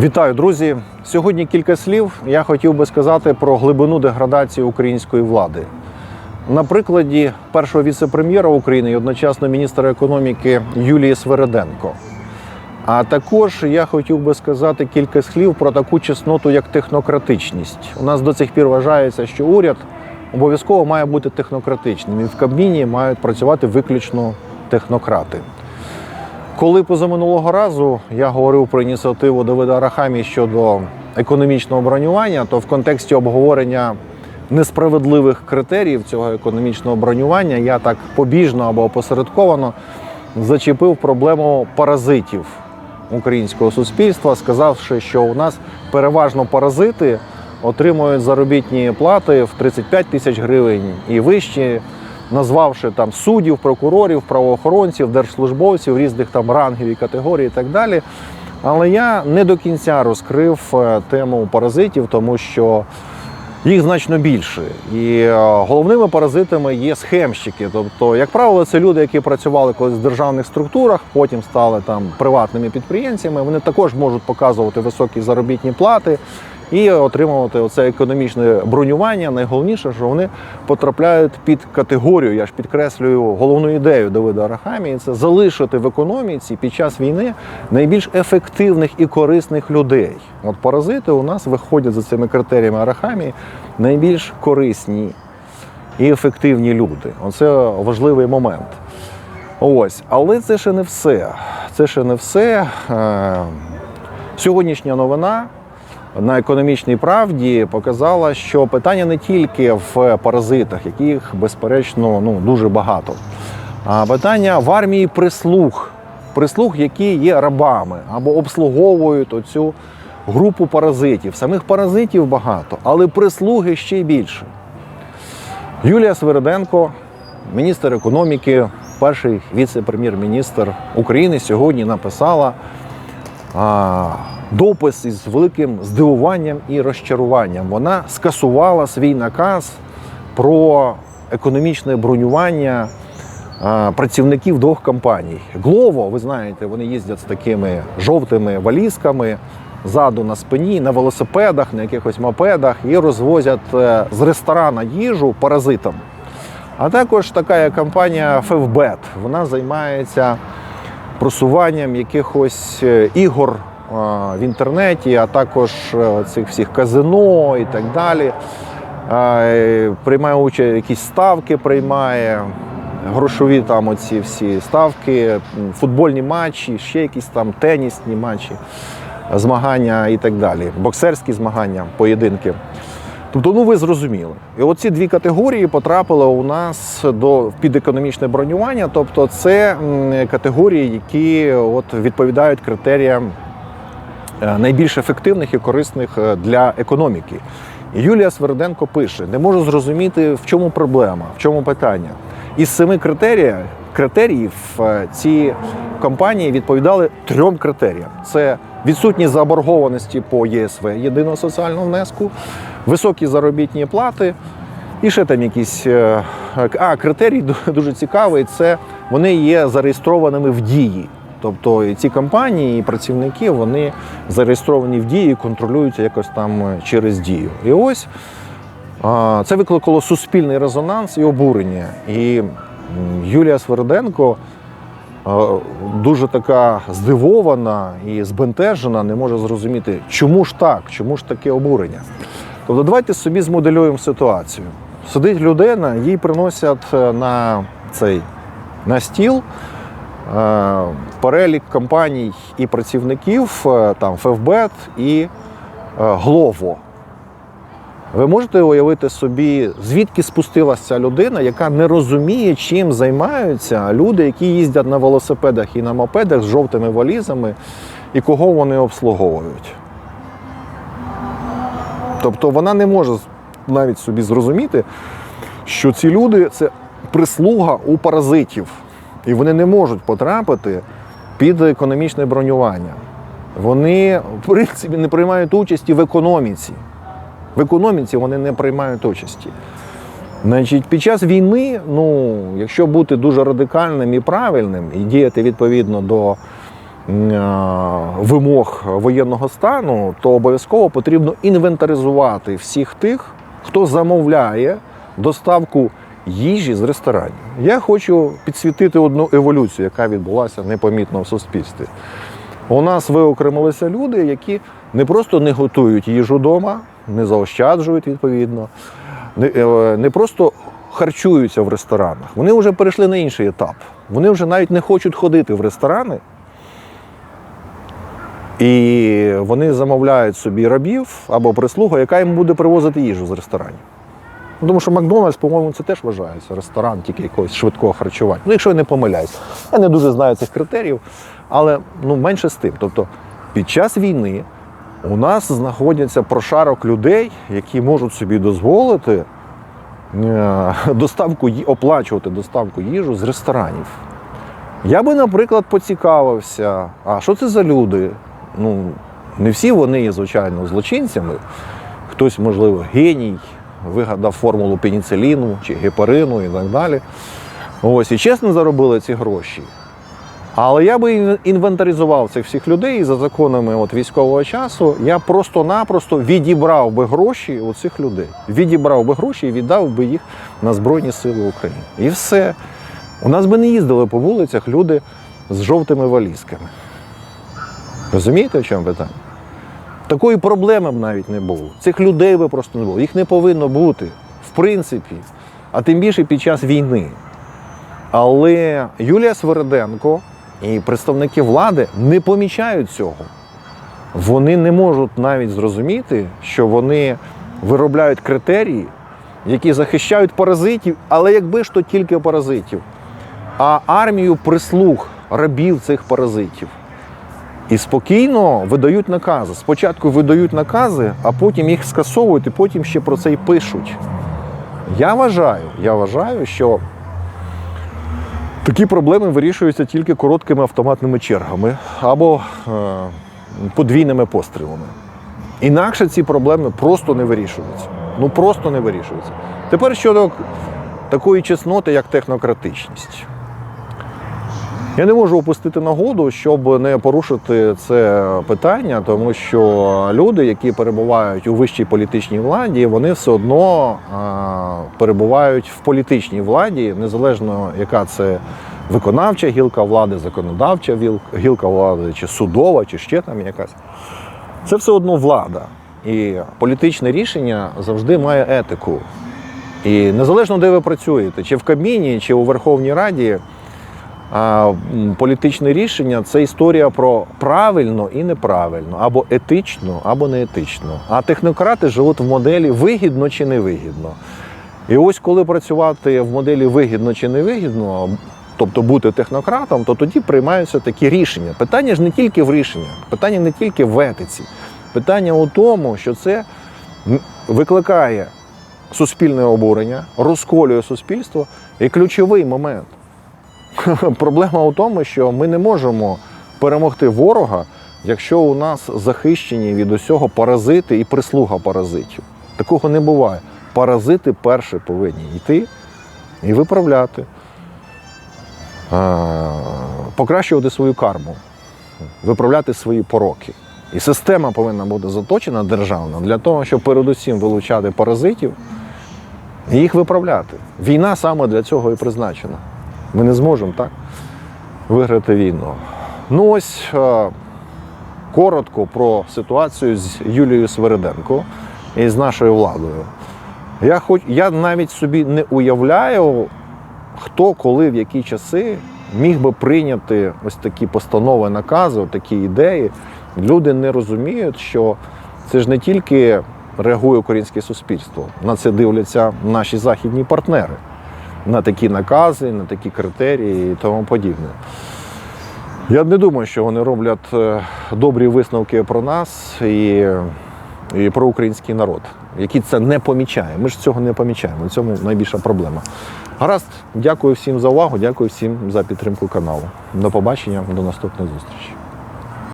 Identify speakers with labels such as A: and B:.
A: Вітаю, друзі! Сьогодні кілька слів я хотів би сказати про глибину деградації української влади. На прикладі першого віце-прем'єра України і одночасно міністра економіки Юлії Свереденко. А також я хотів би сказати кілька слів про таку чесноту, як технократичність. У нас до цих пір вважається, що уряд обов'язково має бути технократичним, і в Кабміні мають працювати виключно технократи. Коли позаминулого разу я говорив про ініціативу Давида Арахамі щодо економічного бронювання, то в контексті обговорення несправедливих критеріїв цього економічного бронювання я так побіжно або опосередковано зачепив проблему паразитів українського суспільства, сказавши, що у нас переважно паразити отримують заробітні плати в 35 тисяч гривень і вищі назвавши там суддів, прокурорів, правоохоронців, держслужбовців різних там рангів і категорій і так далі. Але я не до кінця розкрив е, тему паразитів, тому що їх значно більше. І е, головними паразитами є схемщики. Тобто, як правило, це люди, які працювали колись в державних структурах, потім стали там приватними підприємцями. Вони також можуть показувати високі заробітні плати і отримувати оце економічне бронювання. Найголовніше, що вони потрапляють під категорію. Я ж підкреслюю головну ідею Давида Арахамії це залишити в економіці під час війни найбільш ефективних і корисних людей. От паразити у нас виходять за цими критеріями Арахамії найбільш корисні і ефективні люди. Оце важливий момент. Ось, але це ще не все. Це ще не все. Е, Сьогоднішня новина на економічній правді показала, що питання не тільки в паразитах, яких безперечно ну дуже багато, а питання в армії прислуг, прислуг, які є рабами або обслуговують оцю групу паразитів. Самих паразитів багато, але прислуги ще й більше. Юлія Свериденко, міністр економіки, перший віце-прем'єр-міністр України, сьогодні написала допис із великим здивуванням і розчаруванням. Вона скасувала свій наказ про економічне бронювання працівників двох компаній. Глово, ви знаєте, вони їздять з такими жовтими валізками. Ззаду на спині, на велосипедах, на якихось мопедах і розвозять е, з ресторана їжу паразитам. А також така компанія Февбет. Вона займається просуванням якихось е, ігор е, в інтернеті, а також е, цих всіх казино і так далі. Приймає участь, якісь ставки приймає, грошові там оці всі ставки, футбольні матчі, ще якісь там тенісні матчі, змагання і так далі. Боксерські змагання, поєдинки. Тобто, ну ви зрозуміли. І оці дві категорії потрапили у нас до під бронювання. Тобто, це категорії, які от відповідають критеріям найбільш ефективних і корисних е, для економіки. Юлія Сверденко пише: не можу зрозуміти, в чому проблема, в чому питання. Із семи критеріїв, критеріїв е, ці компанії відповідали трьом критеріям: це відсутність заборгованості по ЄСВ єдиного соціального внеску, високі заробітні плати. І ще там якісь е, а критерій дуже цікавий. Це вони є зареєстрованими в дії. Тобто ці компанії і працівники вони зареєстровані в дії, і контролюються якось там е, через дію. І ось це викликало суспільний резонанс і обурення. І Юлія Сверденко е, дуже така здивована і збентежена, не може зрозуміти, чому ж так, чому ж таке обурення. Тобто, давайте собі змоделюємо ситуацію. Сидить людина, їй приносять е, на цей на стіл перелік компаній і працівників, е, там Февбет і е, Глово. Ви можете уявити собі, звідки спустилася ця людина, яка не розуміє, чим займаються люди, які їздять на велосипедах і на мопедах з жовтими валізами, і кого вони обслуговують. Тобто вона не може навіть собі зрозуміти, що ці люди це прислуга у паразитів, і вони не можуть потрапити під економічне бронювання. Вони, в принципі, не приймають участі в економіці. В економіці вони не приймають участі. Значить, під час війни, ну, якщо бути дуже радикальним і правильним і діяти відповідно до вимог воєнного стану, то обов'язково потрібно інвентаризувати всіх тих, хто замовляє доставку їжі з ресторанів. Я хочу підсвітити одну еволюцію, яка відбулася непомітно в суспільстві. У нас виокремилися люди, які не просто не готують їжу вдома, не заощаджують відповідно, не, е, не просто харчуються в ресторанах. Вони вже перейшли на інший етап. Вони вже навіть не хочуть ходити в ресторани. І вони замовляють собі рабів або прислугу, яка їм буде привозити їжу з ресторанів. Ну, Тому що Макдональдс, по-моєму, це теж вважається ресторан тільки якогось швидкого харчування. Ну, якщо я не помиляюсь. Я не дуже знаю цих критеріїв, але ну, менше з тим. Тобто, під час війни у нас знаходяться прошарок людей, які можуть собі дозволити е, доставку, оплачувати доставку їжу з ресторанів. Я би, наприклад, поцікавився, а що це за люди? Ну, не всі вони є, звичайно, злочинцями. Хтось, можливо, геній, вигадав формулу пеніциліну чи гепарину і так далі. Ось, і чесно заробили ці гроші. Але я би інвентаризував цих всіх людей і за законами от військового часу. Я просто-напросто відібрав би гроші у цих людей. Відібрав би гроші і віддав би їх на Збройні Сили України. І все. У нас би не їздили по вулицях люди з жовтими валізками. Розумієте, в чому питання? Такої проблеми б навіть не було. Цих людей би просто не було. Їх не повинно бути, в принципі, а тим більше під час війни. Але Юлія Свериденко і представники влади не помічають цього. Вони не можуть навіть зрозуміти, що вони виробляють критерії, які захищають паразитів, але якби ж то тільки паразитів, а армію прислуг рабів цих паразитів. І спокійно видають накази. Спочатку видають накази, а потім їх скасовують, і потім ще про це й пишуть. Я вважаю, я вважаю, що такі проблеми вирішуються тільки короткими автоматними чергами або е, подвійними пострілами. Інакше ці проблеми просто не вирішуються. Ну просто не вирішуються. Тепер щодо такої чесноти, як технократичність. Я не можу опустити нагоду, щоб не порушити це питання, тому що люди, які перебувають у вищій політичній владі, вони все одно перебувають в політичній владі, незалежно яка це виконавча гілка влади, законодавча гілка влади, чи судова, чи ще там якась. Це все одно влада. І політичне рішення завжди має етику. І незалежно де ви працюєте, чи в Кабміні, чи у Верховній Раді. Політичне рішення це історія про правильно і неправильно, або етично, або неетично. А технократи живуть в моделі вигідно чи невигідно. І ось коли працювати в моделі вигідно чи невигідно, тобто бути технократом, то тоді приймаються такі рішення. Питання ж не тільки в рішеннях, питання не тільки в етиці. Питання у тому, що це викликає суспільне обурення, розколює суспільство. І ключовий момент. Проблема у тому, що ми не можемо перемогти ворога, якщо у нас захищені від усього паразити і прислуга паразитів. Такого не буває. Паразити перші повинні йти і виправляти, покращувати свою карму, виправляти свої пороки. І система повинна бути заточена державна для того, щоб передусім вилучати паразитів і їх виправляти. Війна саме для цього і призначена. Ми не зможемо так виграти війну. Ну ось е, коротко про ситуацію з Юлією Свериденко і з нашою владою. Я, хоч, я навіть собі не уявляю, хто, коли, в які часи міг би прийняти ось такі постанови, накази, такі ідеї. Люди не розуміють, що це ж не тільки реагує українське суспільство, на це дивляться наші західні партнери на такі накази, на такі критерії і тому подібне. Я не думаю, що вони роблять е, добрі висновки про нас і, і про український народ, який це не помічає. Ми ж цього не помічаємо. В цьому найбільша проблема. Гаразд, дякую всім за увагу, дякую всім за підтримку каналу. До побачення, до наступної зустрічі.